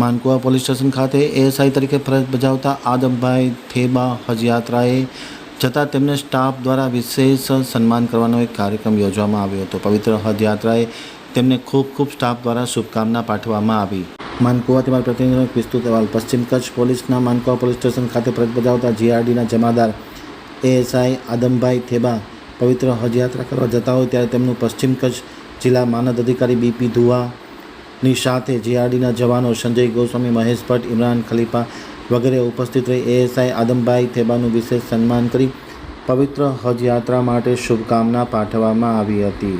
Mankuva police station ખાતે ASI તરીકે ફરજ બજાવતા આદમભાઈ થેબા હજયાત્રાએ જતાં તેમને સ્ટાફ દ્વારા વિશેષ સન્માન કરવાનો એક કાર્યક્રમ યોજવામાં આવ્યો હતો. પવિત્ર હજયાત્રાએ તેમને ખૂબ ખૂબ સ્ટાફ દ્વારા શુભકામના પાઠવવામાં આવી. માનકુવાથી મારા પ્રતિનિધિનો એક વિસ્તૃત અહેવાલ. પશ્ચિમ કચ્છ પોલીસના માનકુવા પોલીસ સ્ટેશન ખાતે ફરજ બજાવતા જીઆરડીના જમાદાર એએસઆઈ આદમભાઈ થેબા પવિત્ર હજયાત્રા કરવા જતા હોય ત્યારે તેમનું પશ્ચિમ કચ્છ જિલ્લા માનદ અધિકારી બીપી ધુવાની સાથે જીઆરડીના જવાનો સંજય ગોસ્વામી, મહેશ ભટ્ટ, ઇમરાન ખલીફા વગેરે ઉપસ્થિત રહી. એએસઆઈ આદમભાઈ થેબાનું વિશેષ સન્માન કરી પવિત્ર હજયાત્રા માટે શુભકામના પાઠવવામાં આવી હતી.